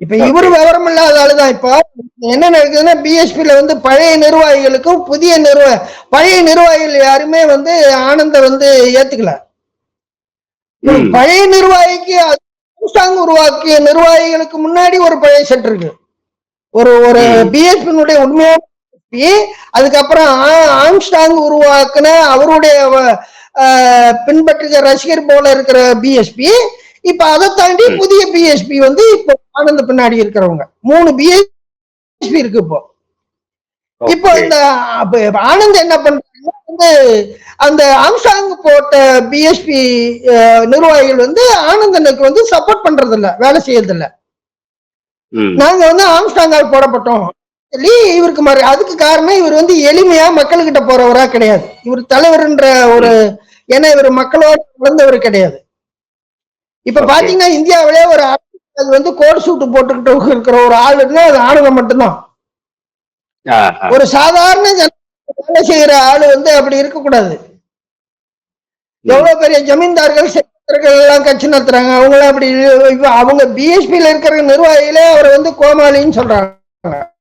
இப்ப இவரு விவரம் இல்லாத ஆளுதான் இப்போ என்ன நடக்குதுன்னா பிஎஸ்பில வந்து பழைய நிர்வாகிகளுக்கும் புதிய நிர்வாக பழைய நிர்வாகிகள் யாருமே வந்து ஆனந்த வந்து ஏத்துக்கல. பழைய நிர்வாகிக்கு அரசாங்கம் உருவாக்கிய நிர்வாகிகளுக்கு முன்னாடி ஒரு பழைய செட் இருக்கு ஒரு ஒரு. பிஎஸ்பியினுடைய உண்மையான அதுக்கப்புறம் ஆம்ஸ்டாங் உருவாக்குன அவருடைய பின்பற்றுகிற ரசிகர் போல இருக்கிற பிஎஸ்பி இப்ப அதை தாண்டி. புதிய பிஎஸ்பி வந்து இப்போ ஆனந்த பின்னாடி இருக்கிறவங்க. மூணு பிஎஸ்பி இருக்கு இப்போ. இப்போ. இந்த ஆனந்த் என்ன பண்றாங்க வந்து அந்த ஆம்சாங் போட்ட பிஎஸ்பி நிர்வாகிகள் வந்து ஆனந்தனுக்கு வந்து சப்போர்ட் பண்றது இல்ல வேலை செய்யறது இல்ல. நாங்க வந்து ஆம்ஸ்டாங்கால் போடப்பட்டோம். சொல்லி இவருக்கு மாதிரி அதுக்கு காரணம் இவர் வந்து எளிமையா மக்கள்கிட்ட போறவரா கிடையாது. இவர் தலைவர்ன்ற ஒரு ஏன்னா இவர் மக்களோட வளர்ந்தவர் கிடையாது. இப்ப. பாத்தீங்கன்னா இந்தியாவிலே ஒரு அது வந்து கோட் சூட்டு போட்டுக்கிட்டு இருக்கிற ஒரு ஆளுன்னா அது ஆனந்தம் மட்டும்தான். ஒரு சாதாரண ஜன- வேலை செய்யற ஆளு வந்து அப்படி இருக்கக்கூடாது. எவ்வளவு பெரிய ஜமீன்தார்கள் எல்லாம் கட்சி நடத்துறாங்க. அவங்க அப்படி அவங்க பிஎஸ்பியில இருக்கிற நிர்வாகிகளே அவரை வந்து கோமாளின்னு சொல்றாங்க.